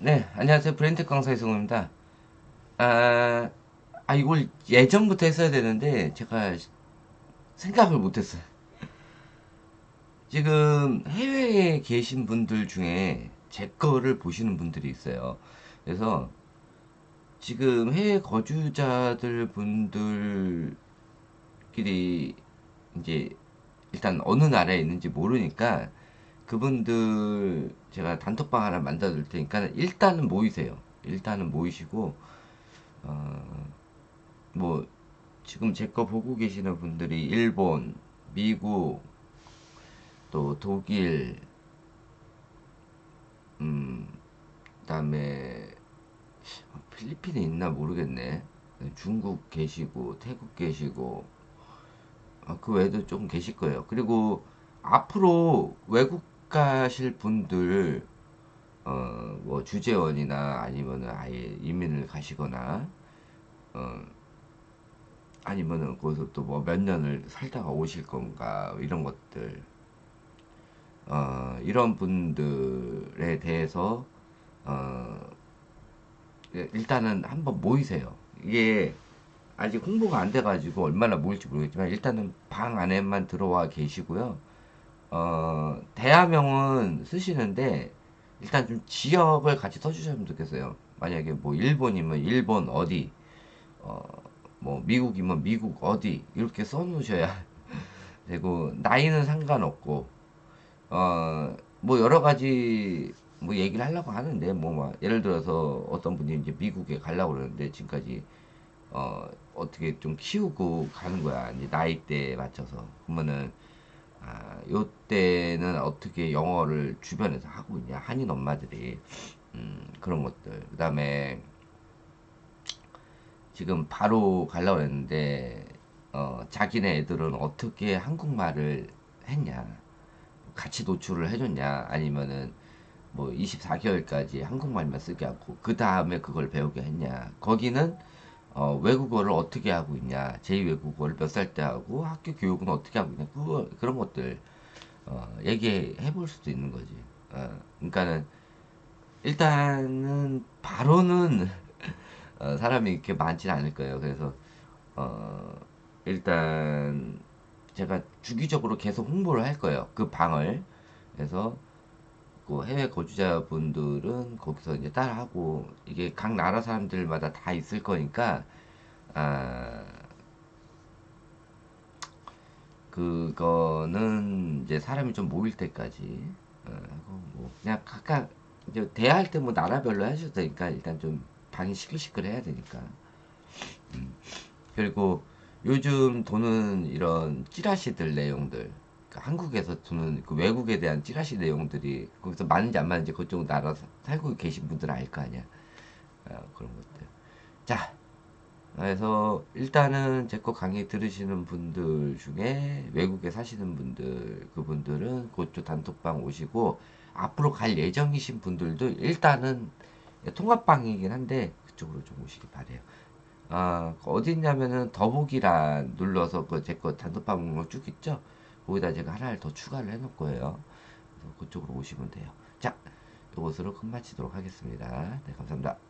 네, 안녕하세요. 브랜드 강사 이승우입니다. 아, 아, 이걸 예전부터 했어야 되는데, 제가 생각을 못했어요. 지금 해외에 계신 분들 중에 제 거를 보시는 분들이 있어요. 그래서 지금 해외 거주자들 분들끼리 이제 일단 어느 나라에 있는지 모르니까 그분들 제가 단톡방 하나 만들어 둘 테니까 일단은 모이세요. 일단은 모이시고 어 뭐 지금 제 거 보고 계시는 분들이 일본, 미국, 또 독일, 음 그다음에 필리핀에 있나 모르겠네. 중국 계시고 태국 계시고 아, 그 외에도 좀 계실 거예요. 그리고 앞으로 외국 가실 분들 어, 뭐 주재원이나 아니면은 아예 이민을 가시거나 어, 아니면은 거기서 또 뭐 몇 년을 살다가 오실 건가 이런 것들 어, 이런 분들에 대해서 어, 예, 일단은 한번 모이세요. 이게 아직 홍보가 안 돼가지고 얼마나 모일지 모르겠지만 일단은 방 안에만 들어와 계시고요. 어, 대화명은 쓰시는데 일단 좀 지역을 같이 써주셨으면 좋겠어요. 만약에 뭐 일본이면 일본 어디, 어, 뭐 미국이면 미국 어디 이렇게 써놓으셔야 되고 나이는 상관없고 어, 뭐 여러 가지 뭐 얘기를 하려고 하는데 뭐 막 예를 들어서 어떤 분이 이제 미국에 가려고 그러는데 지금까지 어, 어떻게 좀 키우고 가는 거야. 이제 나이대에 맞춰서. 그러면은 아, 요때는 어떻게 영어를 주변에서 하고 있냐. 한인 엄마들이. 음, 그런 것들. 그 다음에 지금 바로 가려고 했는데, 어, 자기네 애들은 어떻게 한국말을 했냐. 같이 노출을 해줬냐. 아니면은 뭐 24개월까지 한국말만 쓰게 하고, 그 다음에 그걸 배우게 했냐. 거기는 어, 외국어를 어떻게 하고 있냐, 제2외국어를 몇 살 때 하고, 학교 교육은 어떻게 하고 있냐, 그거, 그런 것들, 어, 얘기해 볼 수도 있는 거지. 어, 그러니까는, 일단은, 바로는, 어, 사람이 이렇게 많지는 않을 거예요. 그래서, 어, 일단, 제가 주기적으로 계속 홍보를 할 거예요. 그 방을. 그래서, 그 해외 거주자분들은 거기서 이제 따라하고 이게 각 나라 사람들마다 다 있을 거니까 아 그거는 이제 사람이 좀 모일 때까지 어, 하고 뭐 그냥 각각 이제 대화할 때 뭐 나라별로 하셔도 되니까 일단 좀 방이 시끌시끌 해야 되니까 음. 그리고 요즘 도는 이런 찌라시들 내용들 그 한국에서 두는 그 외국에 대한 찌라시 내용들이 거기서 맞는지 안 맞는지 그쪽 나라 살고 계신 분들은 알 거 아니야. 어, 그런 것들. 자, 그래서 일단은 제 거 강의 들으시는 분들 중에 외국에 사시는 분들, 그분들은 그쪽 단톡방 오시고 앞으로 갈 예정이신 분들도 일단은 통합방이긴 한데 그쪽으로 좀 오시기 바래요. 아, 어디 있냐면은 더보기란 눌러서 그 제 거 단톡방 쭉 있죠? 거기다 제가 하나를 더 추가를 해 놓을 거예요. 그래서 그쪽으로 오시면 돼요. 자, 이것으로 끝마치도록 하겠습니다. 네, 감사합니다.